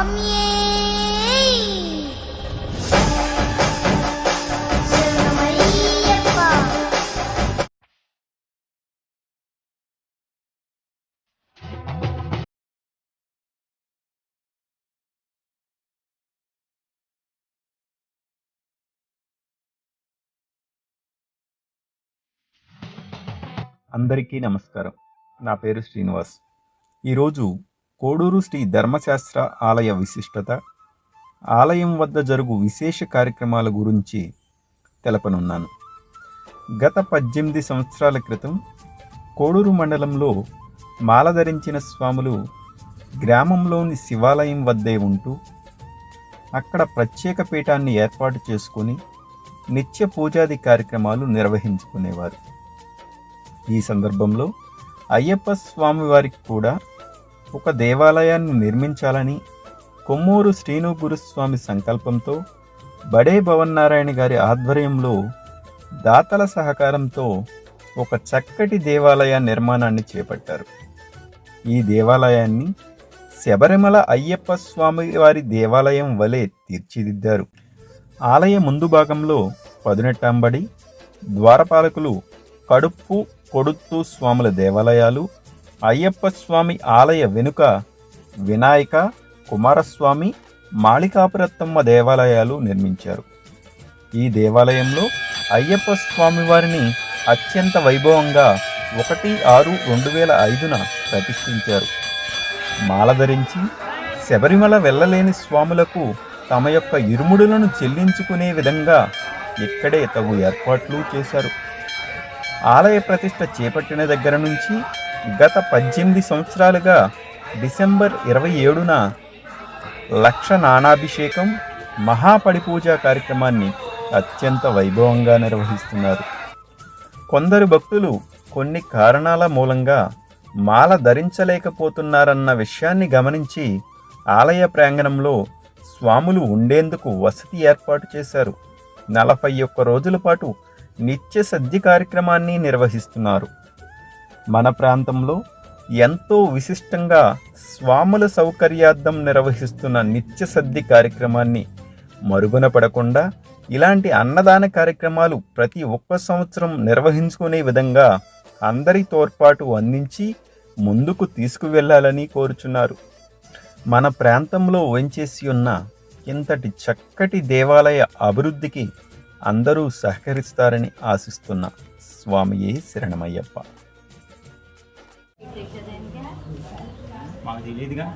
అందరికీ నమస్కారం. నా పేరు శ్రీనివాస్. ఈరోజు కోడూరు శ్రీ ధర్మశాస్త్ర ఆలయ విశిష్టత ఆలయం వద్ద జరుగు విశేష కార్యక్రమాల గురించి తెలపనున్నాను. గత పద్దెనిమిది సంవత్సరాల క్రితం కోడూరు మండలంలో మాల ధరించిన స్వాములు గ్రామంలోని శివాలయం వద్దే ఉంటూ అక్కడ ప్రత్యేక పీఠాన్ని ఏర్పాటు చేసుకొని నిత్య పూజాది కార్యక్రమాలు నిర్వహించుకునేవారు. ఈ సందర్భంలో అయ్యప్ప స్వామివారికి కూడా ఒక దేవాలయాన్ని నిర్మించాలని కొమ్మూరు శ్రీను గురుస్వామి సంకల్పంతో బడే భవన్నారాయణ గారి ఆధ్వర్యంలో దాతల సహకారంతో ఒక చక్కటి దేవాలయ నిర్మాణాన్ని చేపట్టారు. ఈ దేవాలయాన్ని శబరిమల అయ్యప్ప స్వామి వారి దేవాలయం వలె తీర్చిదిద్దారు. ఆలయ ముందు భాగంలో పదునెట్టాంబడి ద్వారపాలకులు కడుపు కొడుత్తు స్వాముల దేవాలయాలు అయ్యప్ప స్వామి ఆలయ వెనుక వినాయక కుమారస్వామి మాళికాపురత్తమ్మ దేవాలయాలు నిర్మించారు. ఈ దేవాలయంలో అయ్యప్ప స్వామి వారిని అత్యంత వైభవంగా ఒకటి ఆరు రెండు వేల ఐదున ప్రతిష్ఠించారు. మాల ధరించి శబరిమల వెళ్ళలేని స్వాములకు తమ యొక్క ఇరుముడులను చెల్లించుకునే విధంగా ఇక్కడే తగు ఏర్పాట్లు చేశారు. ఆలయ ప్రతిష్ట చేపట్టిన దగ్గర నుంచి గత పద్దెనిమిది సంవత్సరాలుగా డిసెంబర్ ఇరవై ఏడున లక్ష నానాభిషేకం మహాపడిపూజ కార్యక్రమాన్ని అత్యంత వైభవంగా నిర్వహిస్తున్నారు. కొందరు భక్తులు కొన్ని కారణాల మూలంగా మాల ధరించలేకపోతున్నారన్న విషయాన్ని గమనించి ఆలయ ప్రాంగణంలో స్వాములు ఉండేందుకు వసతి ఏర్పాటు చేశారు. నలభై ఒక్క రోజుల పాటు నిత్య సద్య కార్యక్రమాన్ని నిర్వహిస్తున్నారు. మన ప్రాంతంలో ఎంతో విశిష్టంగా స్వాముల సౌకర్యార్థం నిర్వహిస్తున్న నిత్య సద్ది కార్యక్రమాన్ని మరుగున పడకుండా ఇలాంటి అన్నదాన కార్యక్రమాలు ప్రతి ఒక్క సంవత్సరం నిర్వహించుకునే విధంగా అందరి తోడ్పాటు అందించి ముందుకు తీసుకువెళ్ళాలని కోరుచున్నారు. మన ప్రాంతంలో వెంచేసి ఉన్న ఇంతటి చక్కటి దేవాలయ అభివృద్ధికి అందరూ సహకరిస్తారని ఆశిస్తున్న స్వామియే శరణమయ్యప్ప. మాకు తెలియదుగా